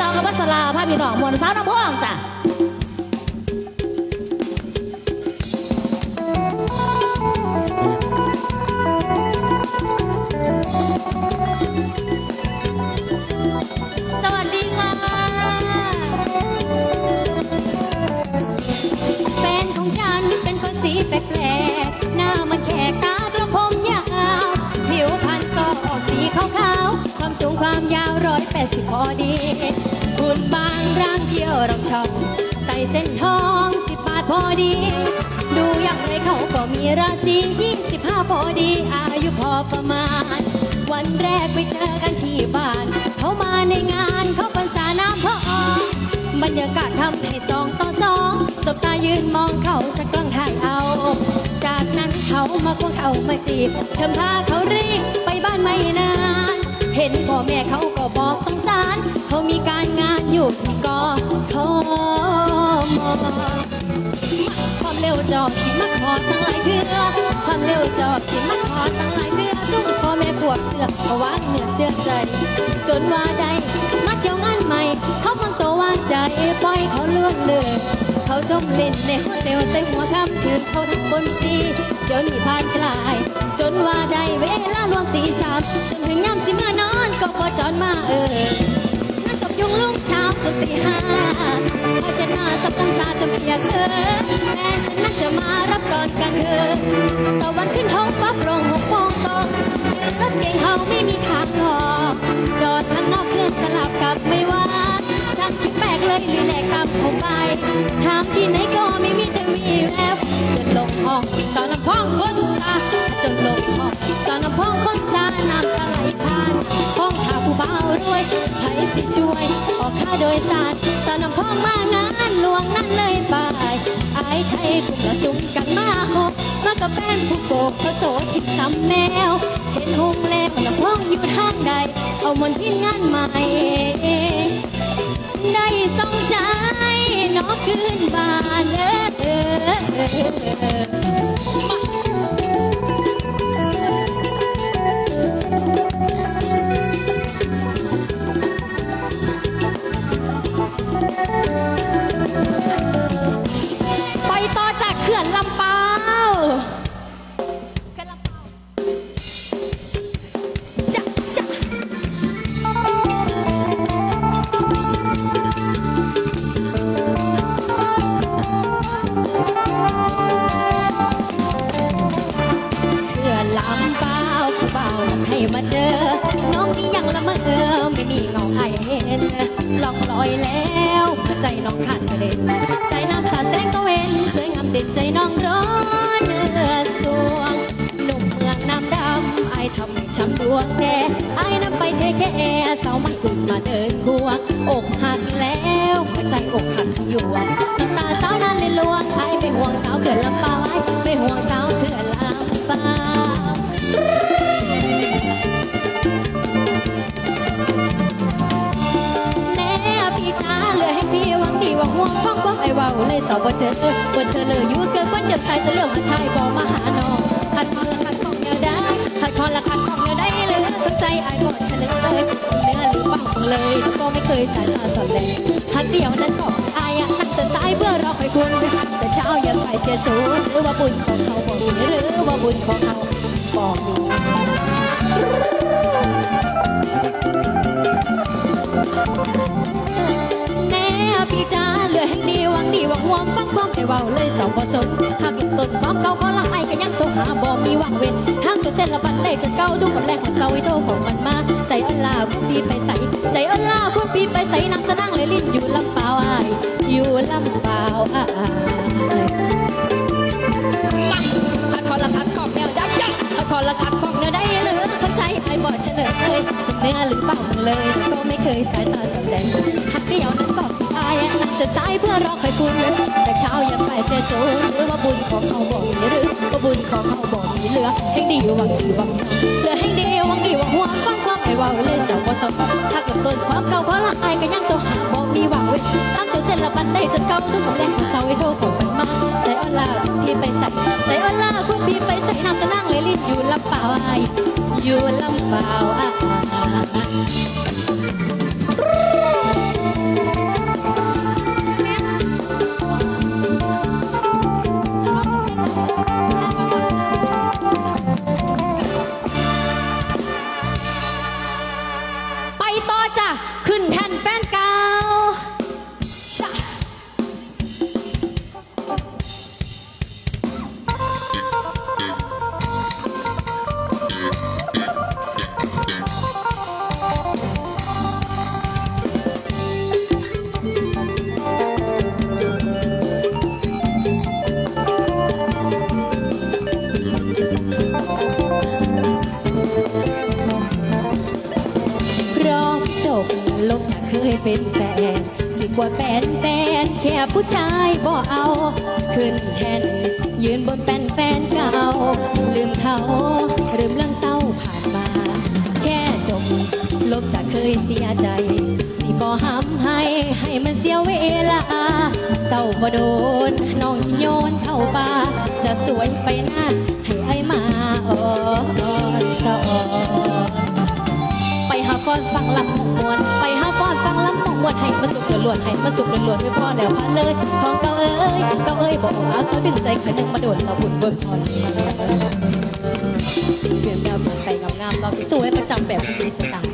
ต่อกับวัสลาพาพี่น้องมวลสาวน้ำพ่องจ้ะ ยาวร้อยแปดสิบพอดีหุ่นบางร่างเที่ยวรองชอบใส่เส้นทองสิบบาทพอดี ดูอย่างไรเขาก็มีราศียี่สิบห้าพอดี อายุพอประมาณ วันแรกไปเจอกันที่บ้าน เขามาในงานเขาพรรษาน้ำพออบรรยากาศทำให้สองต่อสองสบตายืนมองเขาจะกลังถ่ายเอา จากนั้นเขามาควงเขามาจีบเชิญพาเขารีบไปบ้านไม่นาน เห็นพ่อแม่เขาก็บอกสงสาร เขามีการงานอยู่ที่กทมความเร็วจอบที่มาขอตั้งหลายเทือความเร็วจอบที่มาขอตั้งหลายเทือตุ้มพ่อแม่พวกเสือกเขาวางเหนือเสื้อใจ จนว่าใดมาเที่ยวงานใหม่ เขาคนโตวางใจปล่อยเขาล่วงเลยเขาชมเล่นในหัวเซลเต็มหัวคำถึงเขาทั้งบนตีเดี๋ยวนี้ผ่านกลาย จนว่าใดเวลาล่วงตีสามจนถึงยามสิมาน ก็พอจอนมาเออนั่งกับยุงลูกเช้าจนตีห้าพาชนะสับตั้งตาจนเปียกเธอแฟนฉันนั่งจะมารับก่อนกันเธอตะวันขึ้นท้องฟ้าโปร่งหกโมงตกรถเก่งเขาไม่มีทางออกจอดข้างนอกเครื่องสลับกับไม่ว่าช่างที่แปลกเลยลีแหลกตามเขาไปถามที่ไหนก็ไม่มีแต่มีแววจนลงห้องตอนน้ำพองคนตาจนลงห้องตอนน้ำพองคน วย ออกค่าโดยสารตอนนำพองมางานหลวงนั่นเลยไปไอ้ไทยกลุ่มละจุ่มกันมาหกมากับแฟนผู้โกกเขาโสดที่ตำแมว เห็นหงแล้วน้ำพองอยู่ทางใด เอามนที่งานใหม่ ได้สองใจน้องคืนบ้านเออ แค่สาวไม่กุ่นมาเดินบวงอกหักแล้วหัวใจอกหักอยู่วงน้ำตาสาวนั้นเลยลวงไอ้ไม่ห่วงสาวเกิดลำปาไอ้ไม่ห่วงสาวเกิดลำปาแน่พี่จ้าเหลือให้พี่วงดีหวังห่วงพ้องพ้องไอ้เว้าเลยสอบว่เจอเปิดเธอเลยอยู่เกินคนเดียวใส่เลือมาชายบอกมาหาน้องขัดคอละขัดของแนวได้ขัดคอละขัดของแนว ได้เลยสนใจไอ้บอกเฉลยเนื้อหรือปากเลย ก็ไม่เคยสายตาสอนเลยหักเดียวนั้นก็อายอะตั้งจะตายเพื่อรอคอยคุณ แต่เช้ายังไปเสียสูญหรือว่าบุญของเขาบอกมีหรือว่าบุญของเขาบอกมี วังดีหวังห่วงฟังความให้เว้าเลยสองบ่สนหากหลุดตนความเก่าก็ลังไอก็ยังโทรหาบ่มีวังเว้นทางตัวเส้นละบันได้จะเก้าดูกับแรงของเสาไอ้โทรของมันมา ใจอ่อนลาคุณพี่ไปใส่ใจอ่อนลาคุณพี่ไปใส่นังสะดังเลยลิ้นอยู่ลำเปล่าไออยู่ลำเปล่าอายขัดคอละขัดของแนวได้ยัขัดคอละขัดของแนวได้เหลือคนใจไอ้บ่เฉลยเนื้อหรือเปล่าเลย ก็ไม่เคยสายตาสำแดงหักเดียวนั้นก็อายนั่ง จะตายเพื่อรอคอยคุณแต่เช้ายังไปเสียสูญหรือว่าบุญของเขาบอกมีหรือว่าบุญของเขาบอกมีเหลือให้ดีหวังดีหวังเหลือให้ดีหวังดีหวังห่วงฟังความไอ้ว่าเลยสาวบ่สนถ้าเกิดต้นความเก่าก็ละอายก็ยังตัวหาบ่มีหวังเว้ยทั้งตัวเส้นละบันได้จนเก่าทุกกับแรงของเสาไอ้โทรของมันมาใจอ่อนลาพี่ไปใส่ใจอ่อนลาคุณพี่ไปใส่น้ำตะนั่งเลยลิ้นอยู่ลำเปล่าอายอยู่ลำเปล่าอาย เป็นแฟนสิกว่าแฟนแฟนแค่ผู้ชายบ่เอา ขึ้นแทนยืนบนแปนแฟนเก่าลืมเขาลืมเรื่องเศร้าผ่านมา แค่จบลบจากเคยเสียใจ สิบ่ห้ำให้ให้มันเสียเวลาเจ้าบ่โดนน้องสิโยนเข้าป่าจะสวยไปหน้าให้ไอ้มาอ่อนสอนไปหาฟ้อนฟังลำมงมวนไปหาฟ้อนฟังลำ มวนให้มันสุกล้วนให้มันสุกล้วนไม่พอแล้วพาเลยของเก่าเอ้ยเก่าเอ้ยบอกเอาเขาดึงใจขันหนึ่งมาโดดเราบุญบนพรเปลี่ยนแนวใส่งามๆเราสวยประจำแบบมีสไตล์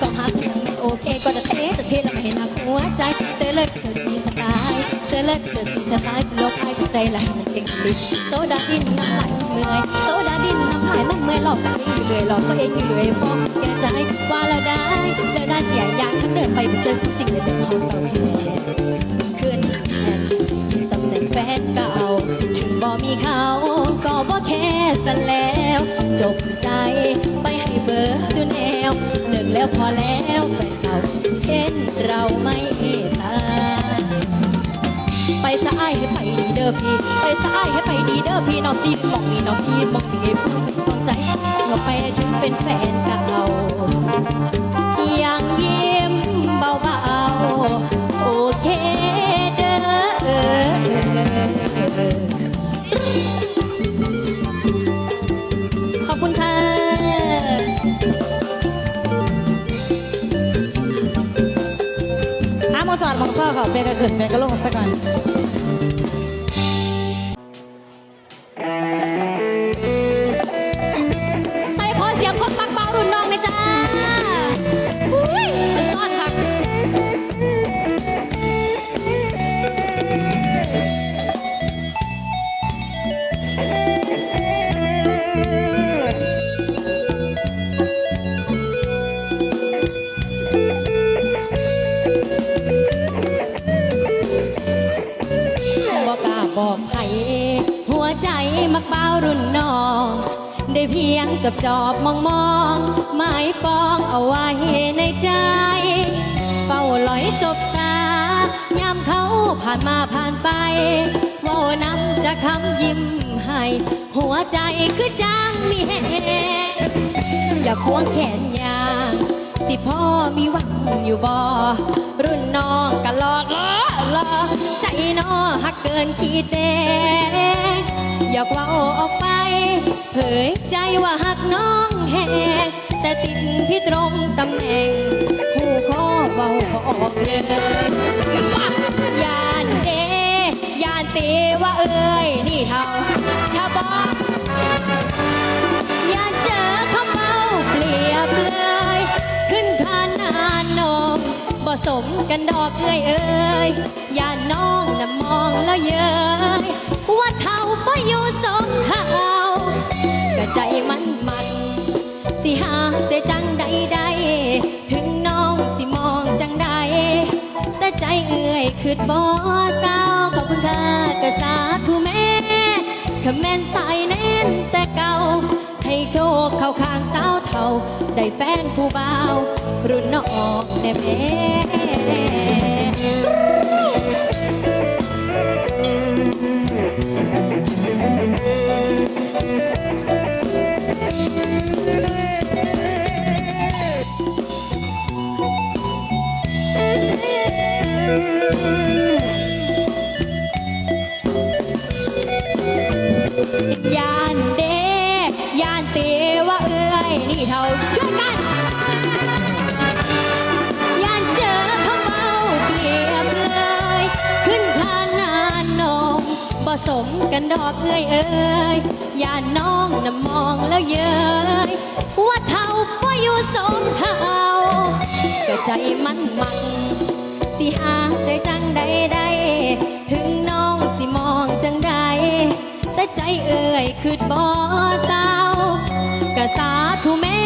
ก็ฮักยังไม่โอเคก็จะเทจะเทแล้วไม่เห็นหักหัวใจเธอเลิศเธอดีสไตล์เธอเลิศเธอดีสไตล์เป็นโลกไอ้ใจไหลเก่งดิโซดาดินน้ำลายมันเมื่อยโซดาดิน น้มันเมื่อยหลอกกันเองอยู่เลยหลอกตัวเองอยู่เลยฟองแกใจว่าเราได้เราได้เสียอย่างทั้งเดินไปไม่ใช่ผู้จริงเลยเดินเอาเสาแทนขึ้นแทนตำแหน่งแฟนเก่าถึงบ่มีเขาก็บ่แค่ซะแล้วจบใจไปให้เบอร์สุแนวเลิกแล้วพอแล้วแฟนเก่าเช่นเราไม่เมตาไปสะอ้ายให้ไปดีเด้อพี่ ไปสายให้ไปดีเด้อพี่น้องซีมองนี่น้องซีมองนี่ให้พูดเป็นกำลังใจเราไปถึงเป็นแฟนเก่ายังยิ้มเบาๆโอเคเด้อขอบคุณค่ะหาโมจอดมองเศร้าเขาเป็นกระเกิดเป็นกระลงซะก่อน บจอบมองมองหมายปองเอาไว้ในใจ เฝ้าลอยสบตายามเขาผ่านมาผ่านไปว่านำจะคำยิ้มให้ หัวใจคือจางมีแหงอย่าควงแขนยางสิพ่อมีหวังอยู่บ่รุ่นน้องก็หลอกล้อหลอใจน้อหักเกินขีดแดงอย่ากเว่าออกไป เผยใจว่าหักน้องแหงแต่ติดที่ตรงตำแหน่งผู้ขอเบาขอออกเลยยานเอยานเตว่าเอ้ยนี่เท่าถ้าบอกย่าเจอคำเมาเปรียบเลย ขึ้นคานนานนมบ่สมกันดอกเอ้ยเอ้ยยานน้องน่ะมองแล้วเย้ยว่าเท่าบ่อยู่ ใจมันมัน สิหาใจจังใดใดๆถึงน้องสิมองจังใด แต่ใจเอื่อยคือบ่เศร้าขอบคุณค่ะกะสาธุแม่ขแม่นสายแน่นแต่เก่า ให้โชคเข้าข้างสาวเท่า ได้แฟนผู้บ่าว รุ่นน้องแน่แม่ ยานเดยานเตว่าเอ้ยนี่เท่าช่วยกันยานเจอเขาเมาเปรียบเลย ขึ้นพานานนองผสมกันดอกเอ้ยเอ้ยยานน้องน่ะมองแล้วเย้ยว่าเท่าว่าอยู่สมเท่ากก็ใจมันมัน สิหาใจจังใดใดถึงน้องสิมองจังใดแต่ใจเอ่ยคือบ่เศร้ากะสาธุแม่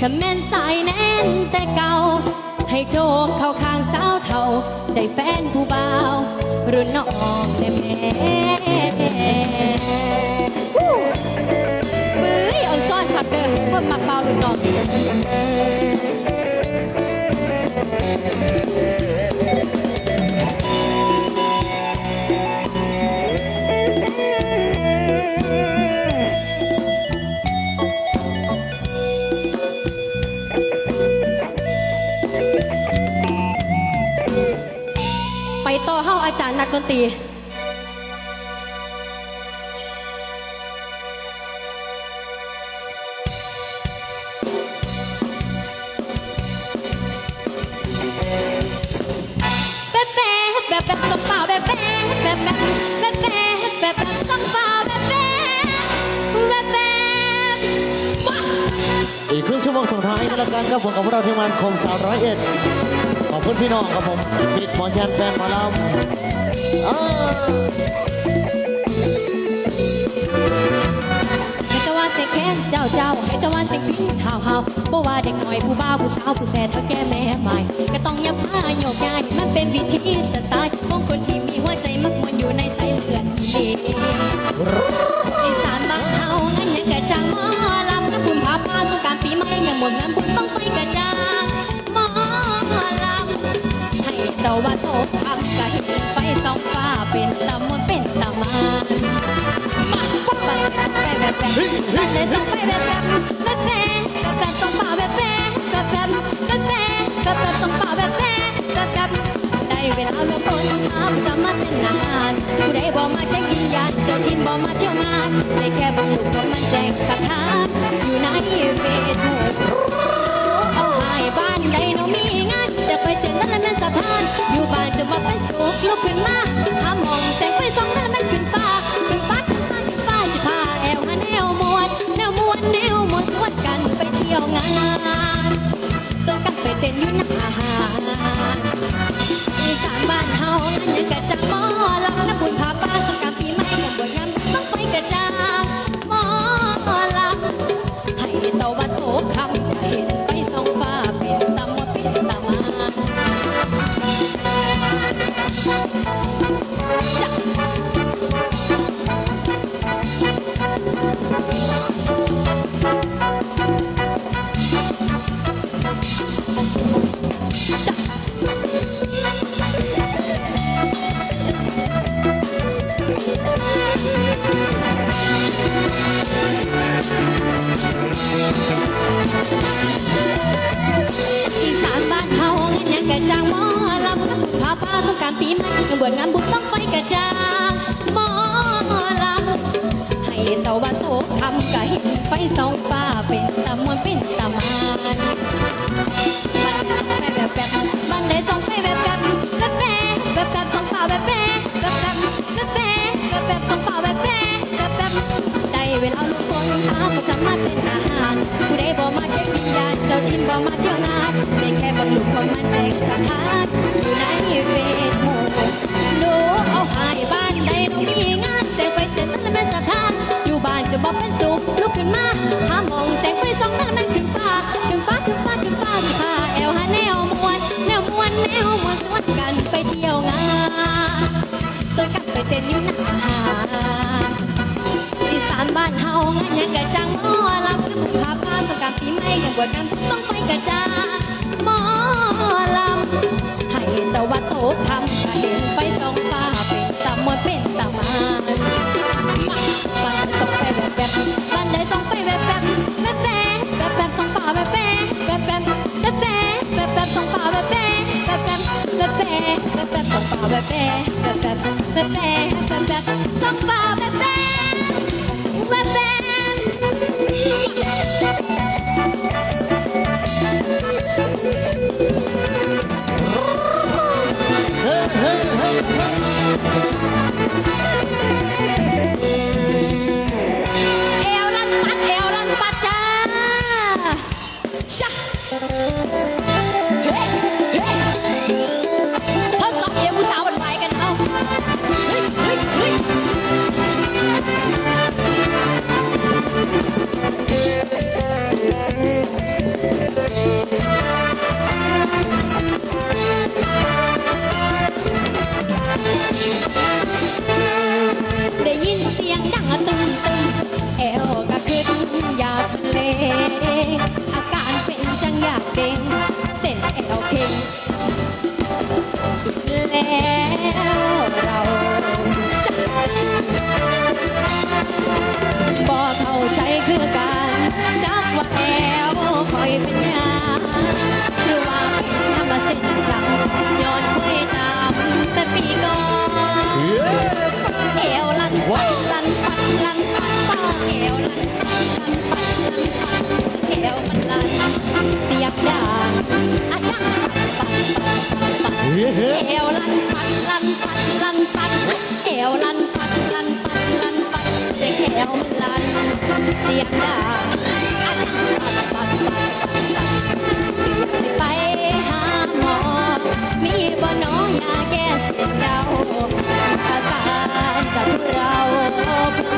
ขแม่นสายแน่นแต่เก่า ให้โชคเข้าข้างสาวเท่า ได้แฟนผู้บ่าวรุ่นน้องแน่แม่เบ้ยเอาซ่อนผักเด้อเพิ่มมักเบารุ่นน้อง นักดนตรีแป๊บแป๊บแบบแบบต้องเป่าแบบแป๊บแบบแบบแบบแบบแบบแบบต้องเป่าแบบแบบแบบแบบว้าอีกครึ่งชั่วโมงส่งท้ายนี่ละกันครับผมกับพวกเราทีมงานคมสาวร้อยเอ็ดขอบคุณพี่น้องครับผมปิดหมอยันแฟนหมอลำ ให้ตะวันเสียงแค้นเจ้าเจ้าให้ตะวันเสียงพินห่าวห่าวบ่ว่าเด็กหน่อยผู้บ่าวผู้สาวผู้แสนก็แก่แม่ใหม่ ก็ต้องยับผ้าโยกย้ายมันเป็นวิธีสไตล์ของคนที่มีหัวใจมักมวนอยู่ในสายเลือดเองำจะมาเต้นาหารผู้ใดบอกมาเช็คยินยันเจ้าทินบอกมาเที่ยวงานได้แค่บังลูกก็มันแจกคาถาอยู่ในเฟซบุ๊กเอาหายบ้านใดน้องมีงานจะไปเต้นนั่นแหละแม่นสถาน อยู่บ้านจะมาเป็นสุขลุกขึ้นมาหามอง ปีใหม่งานบวชงานบุญต้องไปกระจางหมอลำให้ตะวันตกคำก็เห็นไฟสอง เที่ยวงานได้แค่บางลูกคนมันแตกสถานอยู่ในเฟซบุ๊กหนูเอาหายบ้านใดหนูมีงานแต่ไปเต้นนั่นแม่นสถานอยู่บ้านจะบอกเป็นสุขลุกขึ้นมาหามองแสงไฟสองนั้นมันขึ้นฟ้าขึ้นฟ้าขึ้นฟ้าขึ้นฟ้าสิพาแอวหาแนวมวนแนวมวนแนวมวนสวัสดกันไปเที่ยวงานสวยกันไปเต้นอยู่หน้าอีสานบ้านเฮางานยังกะจังารปีใหม่ยังบวชงานต้องไปกระจาหมอลำให้ตะวันตกคำก็เห็นไฟสองฟ้าเป็นตะมวนเป็นตะมานมาบ้านต้องไปแบบแบบบ้านใดต้องไปแบบแบบแบบแบบแบบแบบสองฟ้าแบบแบบแบบแบบแบบแบบแบบแบบสองฟ้าแบบแบบแบบแบบแบบแบบแบบสองฟ้าแบบแบบแบบแบบแบบแบบแบบสองฟ้า เฮ้เอวลันปัดลันปัดลันปัดเอวลันปัดลันปัดลันปัดเสียงเอวมันลันเสียงดังอันปัดปัดปัดปัดปัดสิไปหาหมอ มีบ่น้องยาแก้เสียเดาอาการจากเราเพื่อ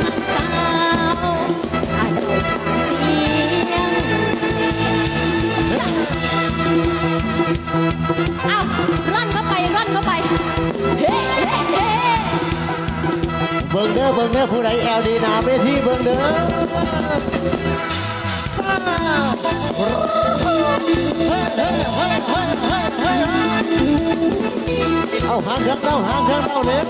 เข้าไป เฮ้เฮ้เฮ้เบิ่งเด้อเบิ่งเด้อผู้ใดแอลดีนาเวทีเบิ่งเด้อเอาหางเครื่องเต้าหางเครื่องเต้าเร็ว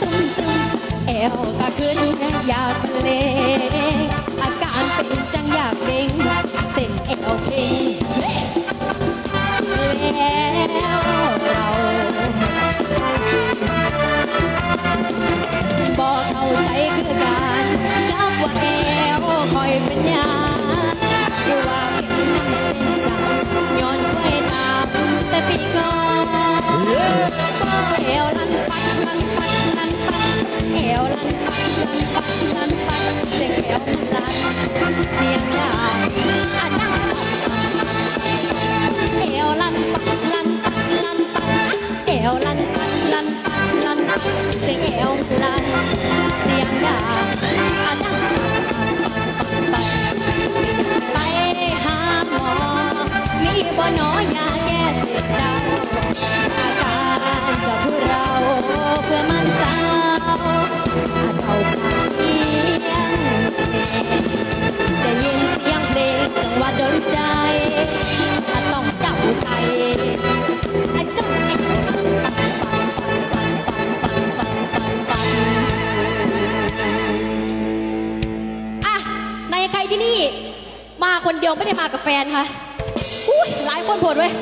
ซึมตึมเอวก็ขึ้นอยากเล ลันเสียงยาวอันดังเอวลันปัดลันปัดลันปัดเอวลันปัดลันปัดลันปัดเสียงเอวมันลันเสียงยา คนเดียวไม่ได้มากับแฟนค่ะอุ้ยหลายคนโผดเว้ย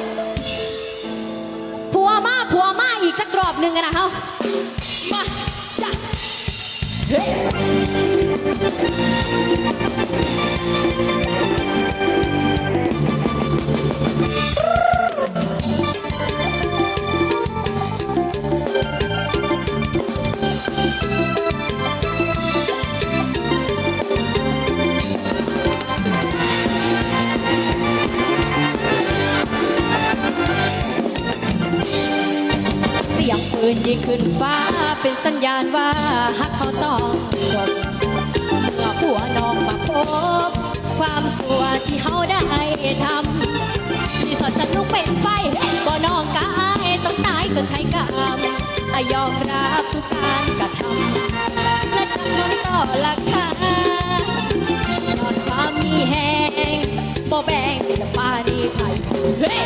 ผัวมาผัวมาอีกจักรอบหนึ่งกันะเฮามาจ้ะเฮ้ ปืนยิงขึ้นฟ้าเป็นสัญญาณว่าฮักเขาต้องจบเมื่อผัวน้องมาพบความสัวที่เขาได้ทำที่สอดสนุกเป็นไฟก็น้องกายต้องตายจนใช้กรรมอยอมรับทุกการกระทำและจำนวนต่อราคานอนความมีแหงบ่แบ่งจะปาดีไผเฮ้ย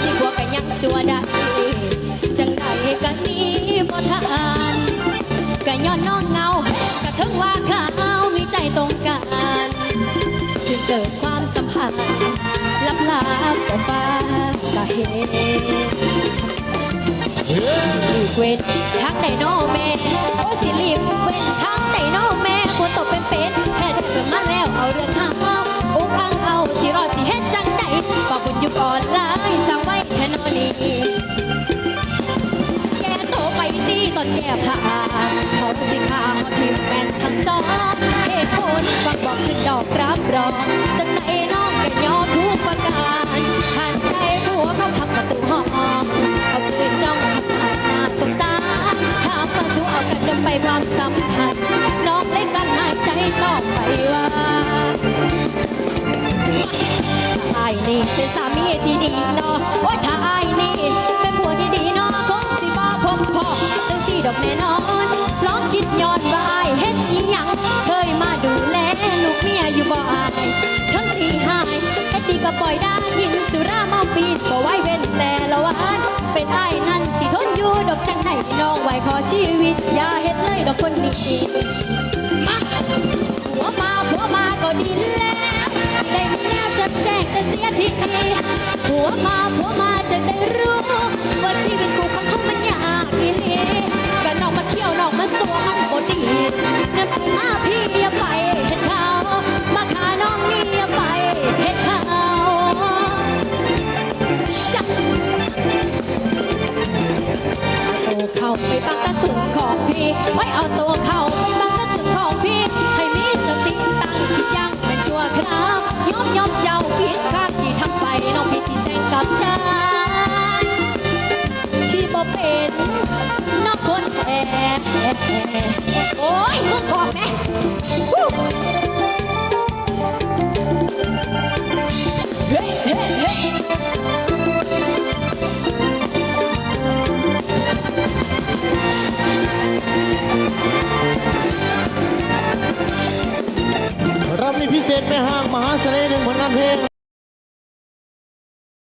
ที่พวกกันยังตัวได้ นี้บ่ทานก็ย้อนน้องเงากะถึงว่าเขามีใจตรงกันจึงเกิดความสัมพันธ์ลับลับๆต่อฟ้ากะเห็นรีบเว้นทั้งไดโนแม่โอ้สิรีบเว้นทั้งไดโนแม่ควรตกเป็นเป็ด น้องไว้ขอชีวิต อย่าเฮ็ดเลยดอกคนดีดีมาหัวมาหัวมาก็ดีแล้วได้มีแม่จะแจ้งจะเสียทีหัวมาหัวมาจะได้รู้ ว่าชีวิตกูของเขามันยากอีหลีก็น้องมาเที่ยวน้องมาตัวมันบ่ดีนั่นมาพี่ ไม่เอาตัว เสน่ห์หนึ่งผลงานเพลง